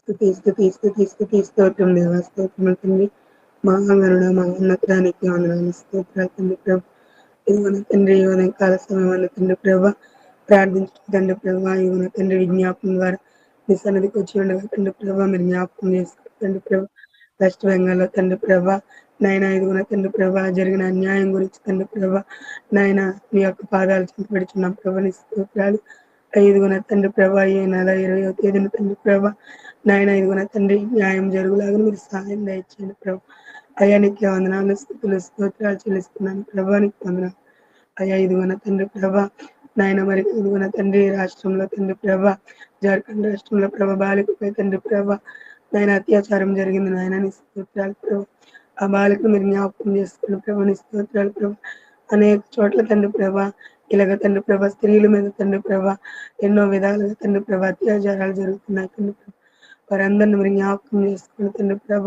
స్థుతి స్థుతి స్థుతి స్థుతి స్తోత్రం దేవ స్తోత్రం తండ్రి మహాగరుడ మహోన్నతానికి వందనాలు స్తోత్రాలు తండ్రి ప్రభు. యువన తండ్రి యువన కాల సమయం తండ్రి ప్రభ. ప్రార్థించిన తండ్రి ప్రభ యువన తండ్రి విజ్ఞాపం ద్వారా మీ సన్నిధికి వచ్చి ఉండగా తండ్రి ప్రభ మీరు జ్ఞాపకం చేసుకుంటండి ప్రభ. వెస్ట్ బెంగాల్లో తండ్రి ప్రభ. నాయన ఇదిగోన తండ్రి ప్రభ జరిగిన అన్యాయం గురించి తండ్రి ప్రభ. నాయన మీ యొక్క పాదాలు చింతపెడుచున్నాం ప్రభని స్తోత్రాలు. ఐదుగున తండ్రి ప్రభ ఈ నెల ఇరవయో తేదీన తండ్రి ప్రభ నాయన ఐదుగున తండ్రి న్యాయం జరుగులాగా మీరు సహాయం దయచేయండి ప్రభు. అయానికి వందనాలు స్థితులు స్తోత్రాలు చెల్లిస్తున్నాను ప్రభానికి వందనాలు. అయ్యా ఇదిగోన తండ్రి ప్రభా నాయన మరి ఇదిగోన తండ్రి రాష్ట్రంలో తండ్రి ప్రభ జార్ఖండ్ రాష్ట్రంలో ప్రభ బాలికపై తండ్రి ప్రభ నాయన అత్యాచారం జరిగింది నాయన నీ స్తోత్రాలు ప్రభు. ఆ బాలికను మీరు జ్ఞాపకం చేసుకున్న ప్రభు నీ స్తోత్రాలు ప్రభు. అనేక చోట్ల తండ్రి ప్రభ ఇలాగ తండ్రి ప్రభ స్త్రీల మీద తండ్రి ప్రభ ఎన్నో విధాలుగా తండ్రి ప్రభ అత్యాచారాలు జరుగుతున్నాయి తండ్రి ప్రభ. వారందరిని మీరు జ్ఞాపకం చేసుకుని తండ్రి ప్రభ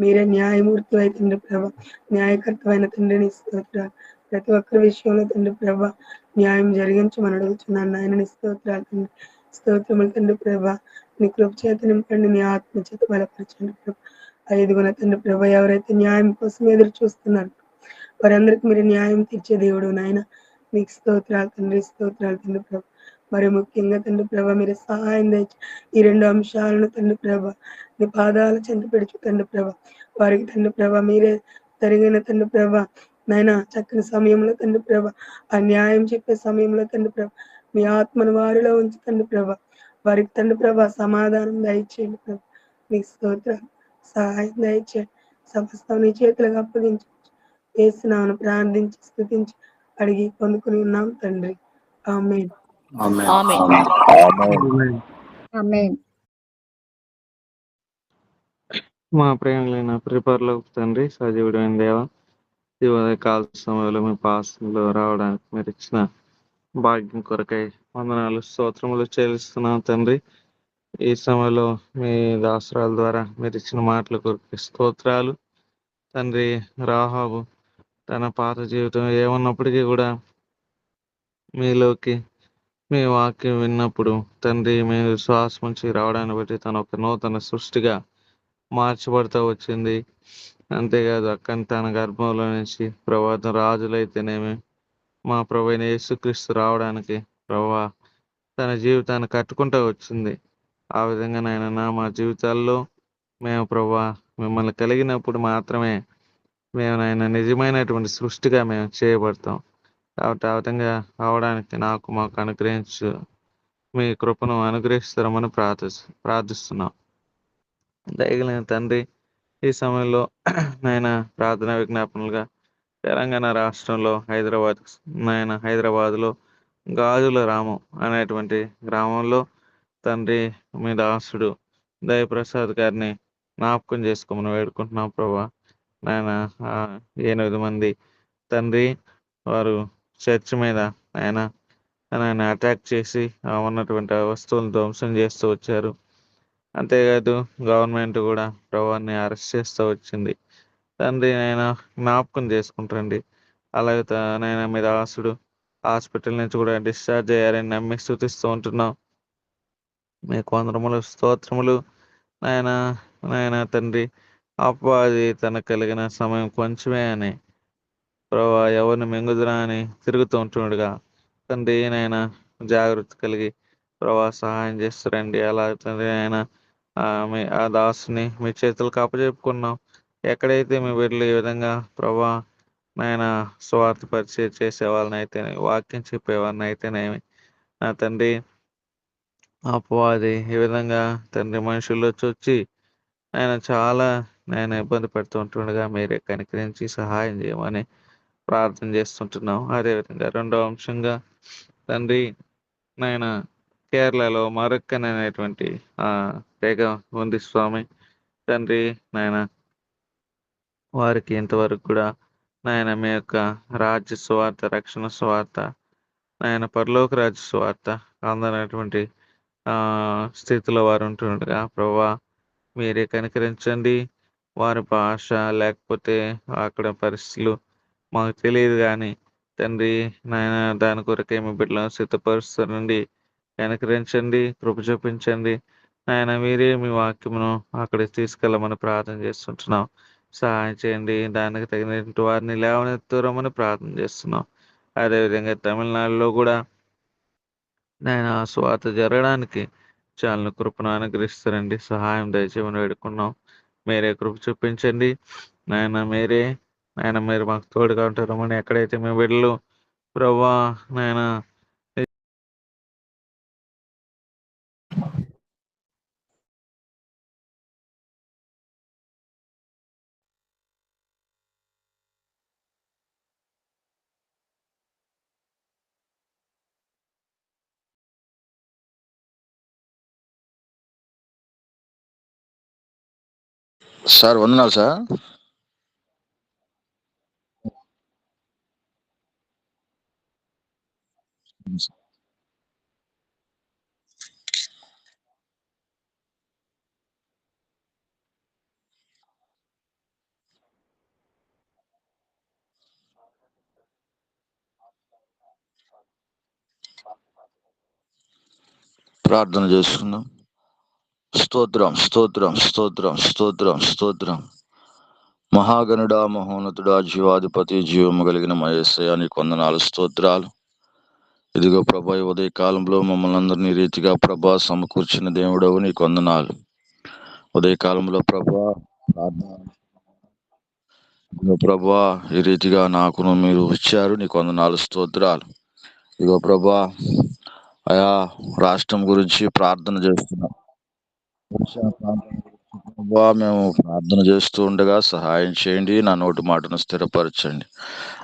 మీరే న్యాయమూర్తి అవుతుండ్రి ప్రభ న్యాయకర్తమైన తండ్రిని స్తోత్రాలు ప్రతి ఒక్కరి విషయంలో తండ్రి ప్రభ న్యాయం జరిగించమని అడుగుతున్నాను నాయనని స్తోత్రాలు తండ్రి. స్తోత్రములు తండ్రి ప్రభ నీ కృప చేత నింపండి నీ ఆత్మ చేత బలపరచండి ప్రభ. ఐదుగుణ తండ్రి ప్రభ ఎవరైతే న్యాయం కోసం ఎదురు చూస్తున్నారు వారందరికి మీరు న్యాయం తీర్చే దేవుడు నాయన. మీకు స్తోత్రాలు తండ్రి స్తోత్రాలు తండ్రి ప్రభు. మరి ముఖ్యంగా తండ్రి ప్రభ మీరు సహాయం తెచ్చి ఈ రెండు అంశాలను తండ్రి ప్రభ నీ పాదాల చెంత పెడుచు తండ్రి ప్రభ. వారికి తండ్రి ప్రభ మీరే జరిగిన తండ్రి ప్రభ నాయన చక్కని సమయంలో తండ్రి ప్రభ ఆ న్యాయం చెప్పే సమయంలో తండ్రి ప్రభ మీ ఆత్మను వారిలో ఉంచి తండ్రి ప్రభ వారికి తండ్రి ప్రభ సమాధానం దయచేయండి ప్రభ. మీ స్తోత్రాలు సహాయం దయచేయండి సమస్తం నీ చేతులకు అప్పగించు వేస్తున్నాను ప్రార్థించి స్థుతించి అడిగి పొందుకుని ఉన్నాం తండ్రి. ఆమె ఆమేన్. ఆమేన్. ఆమేన్. ఆమేన్ మా ప్రేమలైన ప్రిపర్లో తండ్రి సజీవుడైన దేవ ఈ ఉదయకాల సమయంలో మీ పాసంలో రావడానికి మీరు ఇచ్చిన భాగ్యం కొరకై వందనాలు స్తోత్రములు చెల్లిస్తున్నాం తండ్రి ఈ సమయంలో మీ దాసరాల ద్వారా మీరు ఇచ్చిన మాటల కొరకు స్తోత్రాలు తండ్రి రాహాబు తన పాత జీవితం ఏమన్నప్పటికీ కూడా మీలోకి మీ వాక్యం విన్నప్పుడు తండ్రి మీ విశ్వాసం నుంచి రావడాన్ని బట్టి తన ఒక నూతన సృష్టిగా మార్చబడుతూ వచ్చింది. అంతేకాదు అక్కని తన గర్భంలో నుంచి ప్రభావం రాజులైతేనేమి మా ప్రభు యేసుక్రీస్తు రావడానికి ప్రభా తన జీవితాన్ని కట్టుకుంటూ వచ్చింది. ఆ విధంగా నాయన మా జీవితాల్లో మేము ప్రభా మిమ్మల్ని కలిగినప్పుడు మాత్రమే మేము నాయన నిజమైనటువంటి సృష్టిగా మేము చేయబడతాం. కాబట్టి ఆ విధంగా అవడానికి నాకు మాకు అనుగ్రహించు మీ కృపను అనుగ్రహిస్తారమని ప్రార్థి ప్రార్థిస్తున్నాం. దయగలిగిన తండ్రి ఈ సమయంలో నాయన ప్రార్థన విజ్ఞాపనలుగా తెలంగాణ రాష్ట్రంలో హైదరాబాద్ నాయన హైదరాబాద్లో గాజుల రామం అనేటువంటి గ్రామంలో తండ్రి మీ దాసుడు దయప్రసాద్ గారిని జ్ఞాపకం చేసుకోమని వేడుకుంటున్నాం ప్రభా. నాయన ఎనిమిది మంది తండ్రి వారు చర్చ్ మీద ఆయన ఆయన అటాక్ చేసి ఉన్నటువంటి వస్తువులను ధ్వంసం చేస్తూ వచ్చారు. అంతేకాదు గవర్నమెంట్ కూడా ప్రభావాన్ని అరెస్ట్ చేస్తూ వచ్చింది. తండ్రి ఆయన జ్ఞాపకం చేసుకుంటారండి. అలాగే త- నాయన మీద ఆసుడు హాస్పిటల్ నుంచి కూడా డిశ్చార్జ్ అయ్యారని నమ్మి స్థుతిస్తూ ఉంటున్నాం. మీ కొందరములు స్తోత్రములు. నాయన నాయన తండ్రి అపవాది తనకు కలిగిన సమయం కొంచెమే అని ప్రభా ఎవరిని మింగుదురా అని తిరుగుతూ ఉంటుండగా తండ్రి నాయన జాగ్రత్త కలిగి ప్రభా సహాయం చేస్తారండి. అలా తండ్రి ఆయన మీ ఆ దాసుని మీ చేతులకు అప్పచెప్పుకున్నాం ఎక్కడైతే మీ బిడ్డలు ఈ విధంగా ప్రభా నాయన స్వార్థ పరిచయం చేసే వాళ్ళని అయితే వాక్యం చెప్పేవారిని అయితేనేమి నా తండ్రి అపవాది ఈ విధంగా తండ్రి మనుషుల్లో వచ్చి ఆయన చాలా నేను ఇబ్బంది పెడుతూ ఉంటుండగా మీరే కనికరించి సహాయం చేయమని ప్రార్థన చేస్తుంటున్నాం అదేవిధంగా రెండవ అంశంగా తండ్రి నాయన కేరళలో మరొక్కన్ అనేటువంటి ఆ తెగ ఉంది స్వామి. తండ్రి నాయన వారికి ఇంతవరకు కూడా నాయన మీ యొక్క రాజ్య స్వార్థ రక్షణ స్వార్థ నాయన పరలోక రాజ్య స్వార్థ అందనటువంటి ఆ స్థితిలో వారు ఉంటుండగా ప్రభా మీరే కనికరించండి. వారి భాష లేకపోతే అక్కడ పరిస్థితులు మాకు తెలియదు కానీ తండ్రి నాయన దాని కొరకే మీ బిడ్డలను సిద్ధపరుస్తారండి కనికరించండి కృప చూపించండి. నాయన మీరే మీ వాక్యమును అక్కడికి తీసుకెళ్ళమని ప్రార్థన చేస్తుంటున్నాం. సహాయం చేయండి దానికి తగినటువంటి వారిని లేవనెత్తురమని ప్రార్థన చేస్తున్నాం. అదేవిధంగా తమిళనాడులో కూడా నేను ఆ స్వాత జరగడానికి చాలా కృపను అనుగ్రహిస్తారండి. సహాయం దయచేయమని వేడుకున్నాం. మీరే కృప చూపించండి. నాయన మీరే నాయన మీరు మాకు తోడుగా ఉంటారమని ఎక్కడైతే మేము బిడ్డలు ప్రభా నాయన. సార్ వందనాలు సార్. ప్రార్థన చేసుకుందాం. స్తోత్రం స్తోత్రం స్తోత్రం స్తోత్రం స్తోత్రం. మహాగణుడా మహోన్నతుడా జీవాధిపతి జీవము కలిగిన మహేశయానికి వందనాలు స్తోత్రాలు. ఇదిగో ప్రభా ఈ ఉదయ కాలంలో మమ్మల్ని అందరినీ రీతిగా ప్రభా సమకూర్చిన దేవుడవు నీ వందనాలు. ఉదయ కాలంలో ప్రభా ప్రార్థన. ప్రభా ఈ రీతిగా నాకును మీరు ఇచ్చారు నీ వందనాలు స్తోత్రాలు. ఇదిగో ప్రభా ఆయా రాష్ట్రం గురించి ప్రార్థన చేస్తున్నాం. ప్రభా మేము ప్రార్థన చేస్తూ ఉండగా సహాయం చేయండి నా నోటి మాటను స్థిరపరచండి.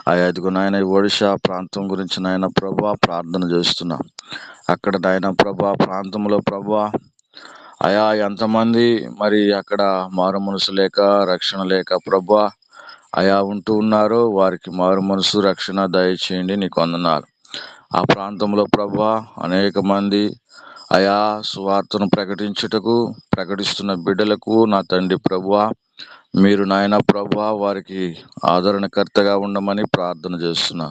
ఆయా ఇదిగో నాయన ఒడిశా ప్రాంతం గురించి నాయన ప్రభా ప్రార్థన చేస్తున్నాం. అక్కడ నాయన ప్రభా ప్రాంతంలో ప్రభా అయా ఎంతమంది మరి అక్కడ మారు మనసు లేక రక్షణ లేక ప్రభా అయా ఉంటూ ఉన్నారో వారికి మారు మనసు రక్షణ దయచేయండి నీకు అందన్నారు ఆ ప్రాంతంలో ప్రభా అనేక మంది ఆయా సువార్తను ప్రకటించుటకు ప్రకటిస్తున్న బిడ్డలకు నా తండ్రి ప్రభా మీరు నాయన ప్రభా వారికి ఆదరణకర్తగా ఉండమని ప్రార్థన చేస్తున్నా.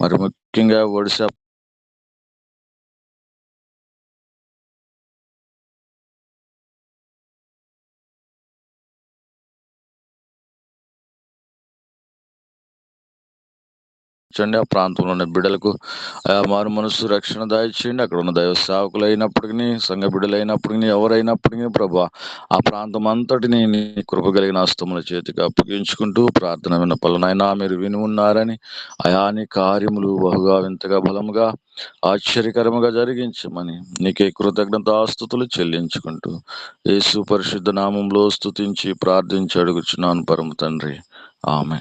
మరి ముఖ్యంగా ఒడిశా చండి ఆ ప్రాంతంలో ఉన్న బిడ్డలకు మారు మనసు రక్షణ దాయిచేయండి అక్కడ ఉన్న దైవ సేవకులు అయినప్పటికీ సంఘ బిడ్డలు అయినప్పటికీ ఎవరైనప్పటికీ ప్రభా ఆ ప్రాంతం అంతటిని నీ కృప కలిగిన హస్తముల చేతికి అప్పగించుకుంటూ ప్రార్థన విన్నపలనైనా మీరు విని ఉన్నారని అయాని కార్యములు బహుగా వింతగా బలముగా ఆశ్చర్యకరముగా జరిగించమని నీకే కృతజ్ఞత ఆస్తుతులు చెల్లించుకుంటూ యేసు పరిశుద్ధ నామంలో స్తుతించి ప్రార్థించి అడుగుచున్నాను పరమ తండ్రి. ఆమె